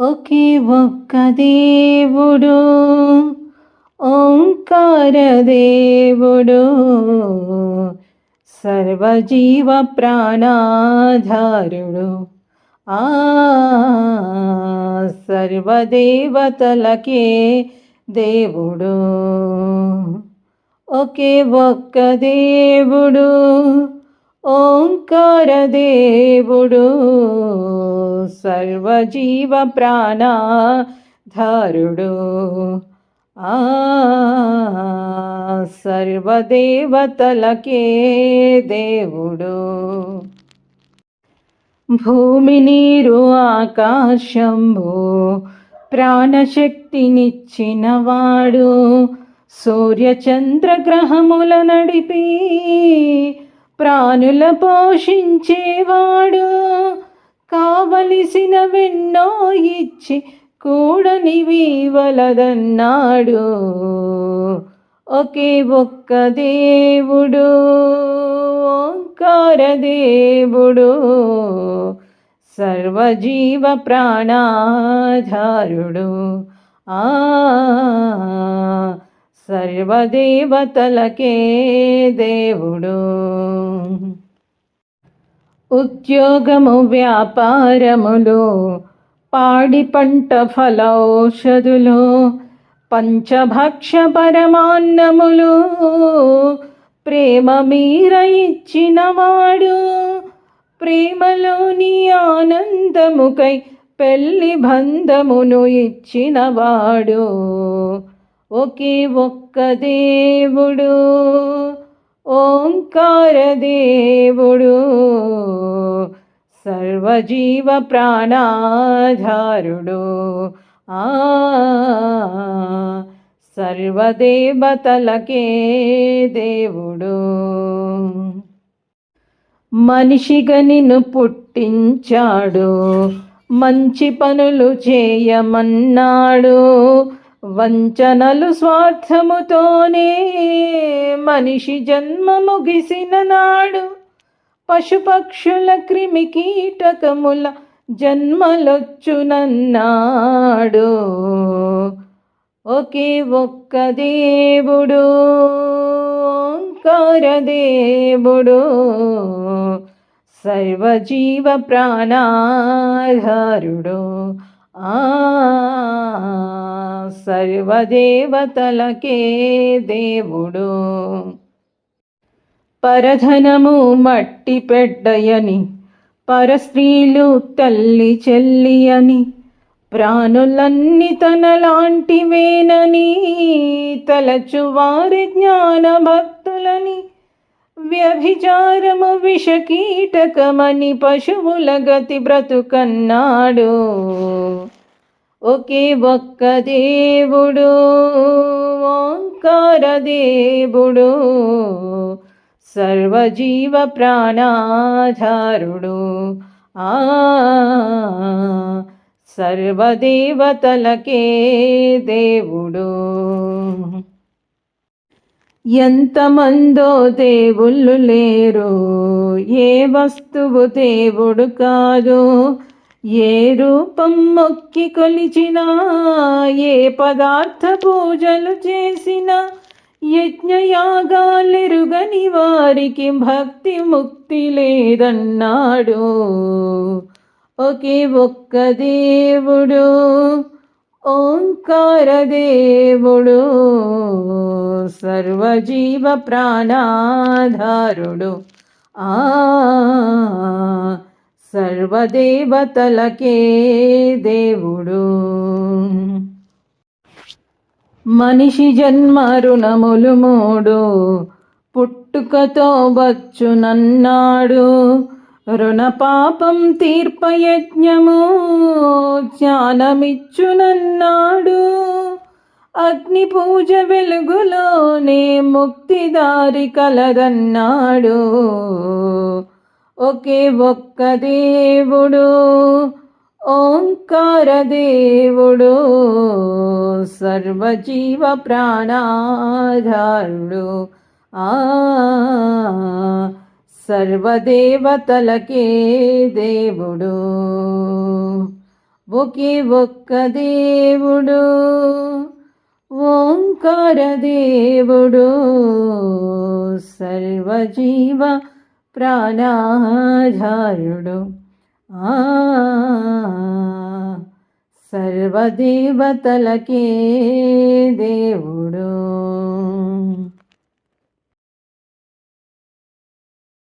ఒకే ఒక్క దేవుడు ఓంకార దేవుడు సర్వజీవ ప్రాణాధారుడు. ఆ సర్వదేవతలకే దేవుడు. ఒకే ఒక్క దేవుడు ఓంకార దేవుడు సర్వజీవ ప్రాణాధారుడు ఆ సర్వదేవతలకే దేవుడు. భూమి నీరు ఆకాశంభు ప్రాణశక్తినిచ్చినవాడు సూర్యచంద్రగ్రహముల నడిపి ప్రాణుల పోషించేవాడు. కావలసిన వెన్నో ఇచ్చి కూడనివి వలదన్నాడు ఒకే ఒక్క దేవుడు ఓంకార దేవుడు సర్వజీవ ప్రాణాధారుడు. ఆ సర్వదేవతలకే దేవుడు. ఉద్యోగము వ్యాపారములు పాడి పంట ఫలౌషధులు పంచభక్ష పరమాన్నములు ప్రేమ మీర ఇచ్చినవాడు ప్రేమలోని ఆనందముకై పెళ్ళి బంధమును ఇచ్చినవాడు. ఒకే ఒక్క దేవుడు. ఓంకార దేవుడు సర్వజీవ ప్రాణాధారుడు. ఆ సర్వదేవతలకే దేవుడు. మనిషిగా నిన్ను పుట్టించాడు మంచి పనులు చేయమన్నాడు. వంచనలు స్వార్థముతోనే మనిషి జన్మ ముగిసిన నాడు పశుపక్షుల క్రిమి కీటకముల జన్మలొచ్చునన్నాడు. ఒకే ఒక్క దేవుడు ఓంకార దేవుడు సర్వజీవ ప్రాణాధారుడు సర్వదేవతలకే దేవుడు. పరధనము మట్టి పెడ్డయని పరస్త్రీలు తల్లి చెల్లి అని ప్రాణులన్నీ తనలాంటివేనని తలచువారి జ్ఞాన భక్తులని వ్యభిచారము విషకీటకమని పశువుల గతి బ్రతుకన్నాడు. ఒకే ఒక్క దేవుడు ఓంకార దేవుడు సర్వజీవ ప్రాణాధారుడు. ఆ సర్వదేవతలకే దేవుడు. ఎంతమందో దేవుళ్ళు లేరు ఏ వస్తువు దేవుడు కాదు. ఏ రూపం మొక్కి కొలిచినా ఏ పదార్థ పూజలు చేసినా యజ్ఞయాగాలెరుగని వారికి భక్తి ముక్తి లేదన్నాడు. ఒకే ఒక్క దేవుడు. ఓంకార దేవుడు సర్వజీవ ప్రాణాధారుడు. ఆ సర్వదేవతలకే దేవుడు. మనిషి జన్మ రుణములు మూడు పుట్టుకతో వచ్చునన్నాడు. రుణపాపం తీర్పయజ్ఞము జ్ఞానమిచ్చునన్నాడు అగ్ని పూజ వెలుగులోనే ముక్తిదారి కలదన్నాడు. ఒకే ఒక్క దేవుడు ఓంకార దేవుడు సర్వజీవ ప్రాణాధారుడు. ఆ సర్వదేవతలకే దేవుడు. ఒకే ఒక్క దేవుడు ఓంకార దేవుడు సర్వజీవ ప్రాణాధారుడు. ఆ సర్వదేవతలకే దేవుడు.